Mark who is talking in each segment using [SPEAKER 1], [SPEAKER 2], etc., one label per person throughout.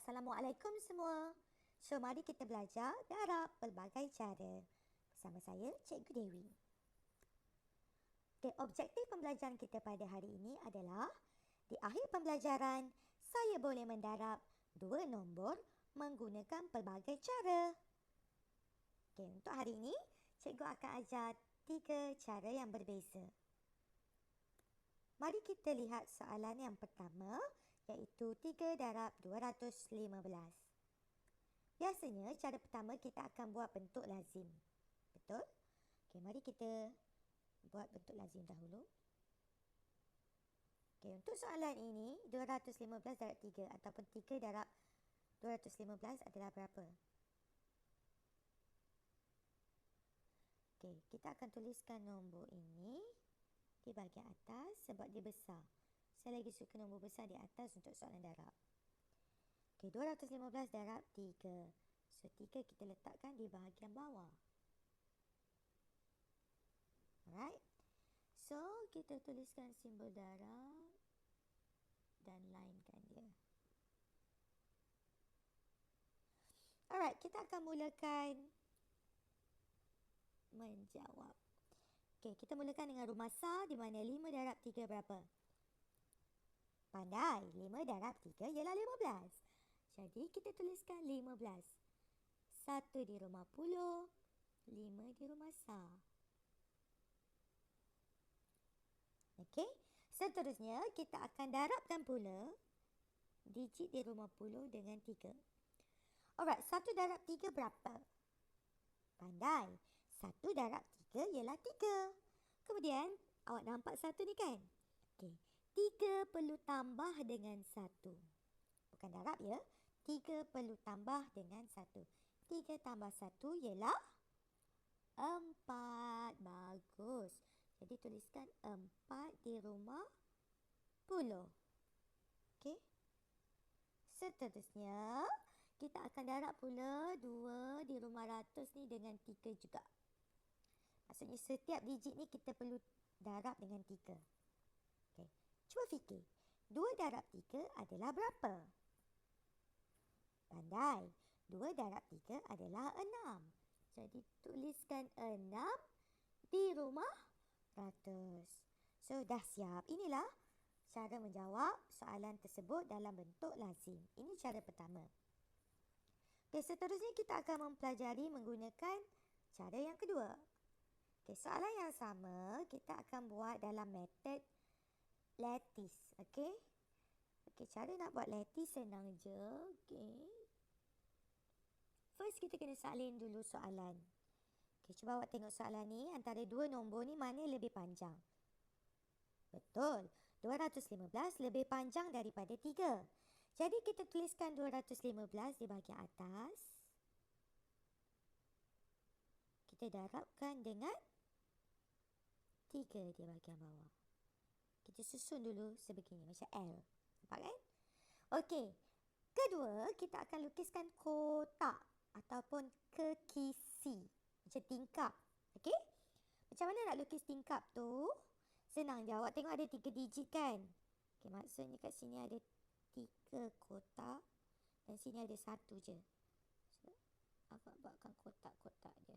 [SPEAKER 1] Assalamualaikum semua. So, mari kita belajar darab pelbagai cara. Bersama saya, Cikgu Dewi. Okay, objektif pembelajaran kita pada hari ini adalah di akhir pembelajaran, saya boleh mendarab dua nombor menggunakan pelbagai cara. Okay, untuk hari ini, cikgu akan ajar tiga cara yang berbeza. Mari kita lihat soalan yang pertama iaitu 3 darab 215. Biasanya cara pertama kita akan buat bentuk lazim. Betul? Okey, mari kita buat bentuk lazim dahulu. Okey, untuk soalan ini 215 darab 3 ataupun 3 darab 215 adalah berapa? Okey, kita akan tuliskan nombor ini di bahagian atas sebab dia besar. Saya lagi suka nombor besar di atas untuk soalan darab. Okey, 215 darab 3. So, 3 kita letakkan di bahagian bawah. Alright. So, kita tuliskan simbol darab dan lainkan dia. Alright, kita akan mulakan menjawab. Okey, kita mulakan dengan rumasa di mana 5 darab 3 berapa? Pandai. 5 darab 3 ialah 15. Jadi kita tuliskan 15. 1 di rumah puluh. 5 di rumah sa. Okey. Seterusnya kita akan darabkan pula digit di rumah puluh dengan 3. Alright. 1 darab 3 berapa? Pandai. 1 darab 3 ialah 3. Kemudian awak nampak satu ni kan? Okey. Tiga perlu tambah dengan satu. Bukan darab ya. Tiga perlu tambah dengan satu. Tiga tambah satu ialah empat. Bagus. Jadi tuliskan empat di rumah puluh. Okey. Seterusnya, kita akan darab pula dua di rumah ratus ni dengan tiga juga. Maksudnya setiap digit ni kita perlu darab dengan tiga. Cuba fikir. Dua darab tiga adalah berapa? Pandai. Dua darab tiga adalah enam. Jadi tuliskan enam di rumah ratus. So dah siap. Inilah cara menjawab soalan tersebut dalam bentuk lazim. Ini cara pertama. Okay, seterusnya kita akan mempelajari menggunakan cara yang kedua. Okay, soalan yang sama kita akan buat dalam metod lettuce. Okay. Okay, cara nak buat lettuce senang je. Okay. First, kita kena salin dulu soalan. Okay, cuba awak tengok soalan ni. Antara dua nombor ni, mana lebih panjang? Betul. 215 lebih panjang daripada 3. Jadi, kita tuliskan 215 di bahagian atas. Kita darabkan dengan 3 di bahagian bawah. Kita susun dulu sebegini macam L. Nampak kan? Okey. Kedua, kita akan lukiskan kotak ataupun kekisi. Macam tingkap. Okey? Macam mana nak lukis tingkap tu? Senang je. Awak tengok ada tiga digit kan? Okey, maksudnya kat sini ada tiga kotak. Dan sini ada satu je. So, awak buatkan kotak-kotak je.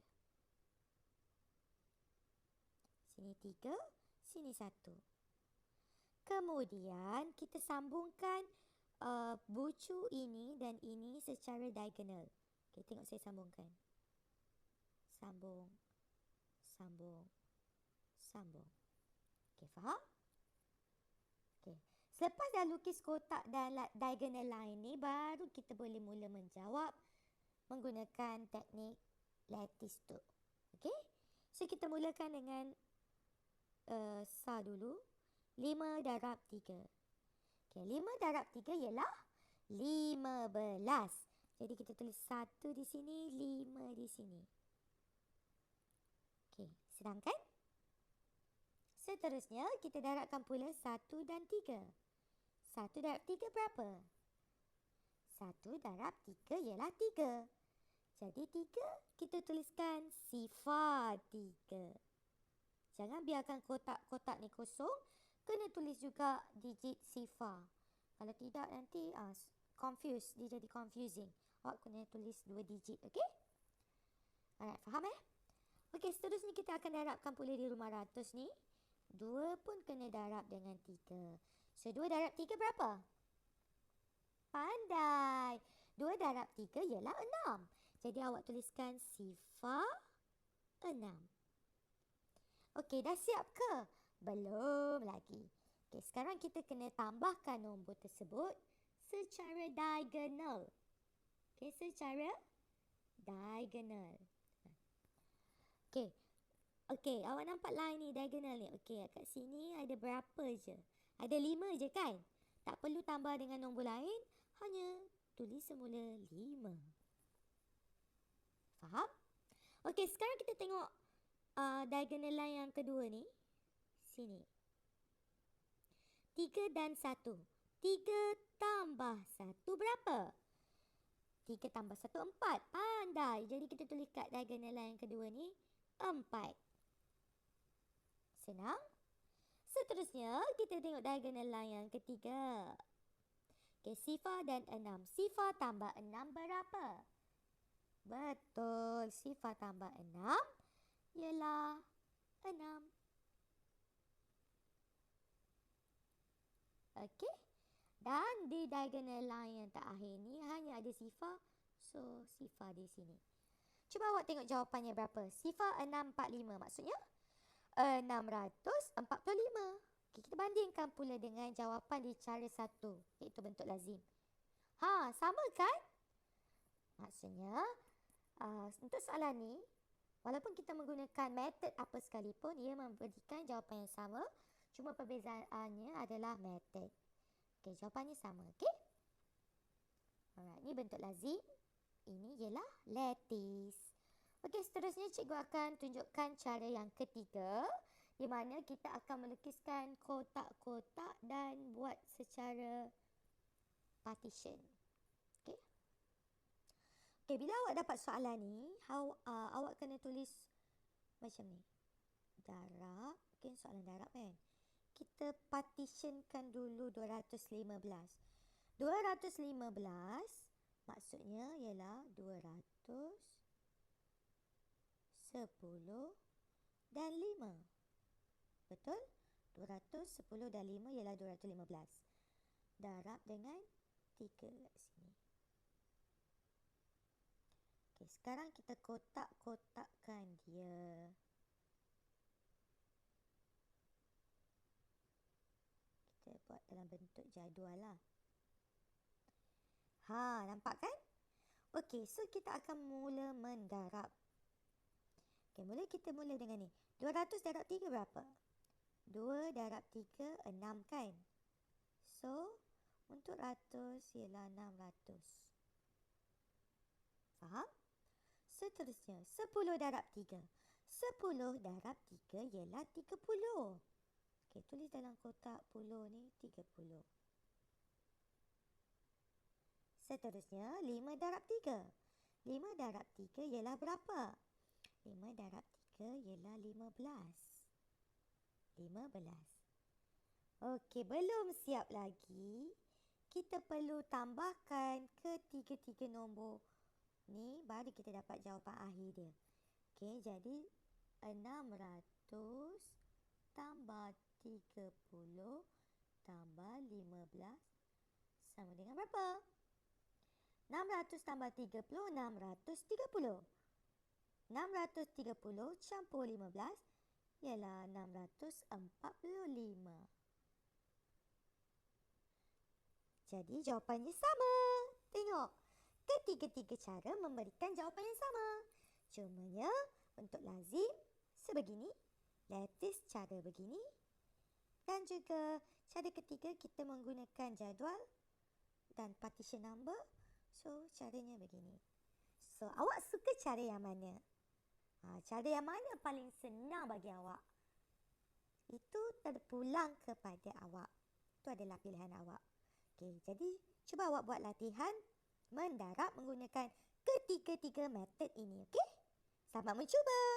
[SPEAKER 1] Sini tiga, sini satu. Kemudian kita sambungkan uh, bucu ini dan ini secara diagonal. Okay, tengok saya sambungkan. Sambung, sambung, sambung. Okay, faham? Okay. Selepas dah lukis kotak dan diagonal line ni, baru kita boleh mula menjawab menggunakan teknik lattice tu. Okay? So, kita mulakan dengan uh, sa dulu. 5 darab 3. Okey, 5 darab 3 ialah 15. Jadi kita tulis 1 di sini, 5 di sini. Okey, sedangkan seterusnya kita darabkan pula 1 dan 3. 1 darab 3 berapa? 1 darab 3 ialah 3. Jadi 3 kita tuliskan sifar 3. Jangan biarkan kotak-kotak ni kosong kena tulis juga digit sifar. Kalau tidak nanti ah, confused. Dia jadi confusing. Awak kena tulis dua digit. Okay? Alright, faham eh? Okay, seterusnya kita akan darabkan pula di rumah ratus ni. Dua pun kena darab dengan tiga. So, dua darab tiga berapa? Pandai. Dua darab tiga ialah enam. Jadi, awak tuliskan sifar enam. Okey, dah siap ke? Belum lagi. Okey, sekarang kita kena tambahkan nombor tersebut secara diagonal. Okey, secara diagonal. Okey. Okey, awak nampak line ni diagonal ni. Okey, kat sini ada berapa je? Ada lima je kan? Tak perlu tambah dengan nombor lain. Hanya tulis semula lima. Faham? Okey, sekarang kita tengok uh, diagonal line yang kedua ni. Sini. Tiga dan satu. Tiga tambah satu berapa? Tiga tambah satu empat. Pandai. Jadi kita tulis kat diagonal yang kedua ni. Empat. Senang? Seterusnya, kita tengok diagonal line yang ketiga. Okay, sifar dan enam. Sifar tambah enam berapa? Betul. Sifar tambah enam ialah enam. Okey. Dan di diagonal line yang terakhir ni hanya ada sifar. So, sifar di sini. Cuba awak tengok jawapannya berapa. Sifar 645 maksudnya 645. Okay, kita bandingkan pula dengan jawapan di cara satu. Iaitu bentuk lazim. Ha, sama kan? Maksudnya, uh, untuk soalan ni, Walaupun kita menggunakan metod apa sekalipun, ia memberikan jawapan yang sama. Cuma perbezaannya adalah metod. Okey, jawapannya sama. Okey? Alright, ini bentuk lazim. Ini ialah lattice. Okey, seterusnya cikgu akan tunjukkan cara yang ketiga. Di mana kita akan melukiskan kotak-kotak dan buat secara partition. Okay, bila awak dapat soalan ni, how, uh, awak kena tulis macam ni. Darab, mungkin soalan darab kan. Kita partitionkan dulu 215. 215 maksudnya ialah 200 10 dan 5. Betul? 200, 10 dan 5 ialah 215. Darab dengan 3 kat sini. Okey, sekarang kita kotak-kotakkan dia. Kita buat dalam bentuk jadual lah. Ha, nampak kan? Okey, so kita akan mula mendarab. Okey, mula kita mula dengan ni. 200 darab 3 berapa? 2 darab 3, 6 kan? So, untuk ratus ialah 600. Faham? Seterusnya, 10 darab 3. 10 darab 3 ialah 30. Okey, tulis dalam kotak puluh ni 30. Seterusnya, 5 darab 3. 5 darab 3 ialah berapa? 5 darab 3 ialah 15. 15. Okey, belum siap lagi. Kita perlu tambahkan ketiga-tiga nombor Ni baru kita dapat jawapan akhir dia. Okey, jadi 600 tambah 30 tambah 15 sama dengan berapa? 600 tambah 30, 630. 630 campur 15 ialah 645. Jadi jawapannya sama. Tengok. Ketiga-tiga cara memberikan jawapan yang sama. Cumanya untuk lazim sebegini, lattice cara begini dan juga cara ketiga kita menggunakan jadual dan partition number. So, caranya begini. So, awak suka cara yang mana? Ha, cara yang mana paling senang bagi awak? Itu terpulang kepada awak. Itu adalah pilihan awak. Okey, jadi cuba awak buat latihan mendarat menggunakan ketiga-tiga metod ini. Okey? Selamat mencuba!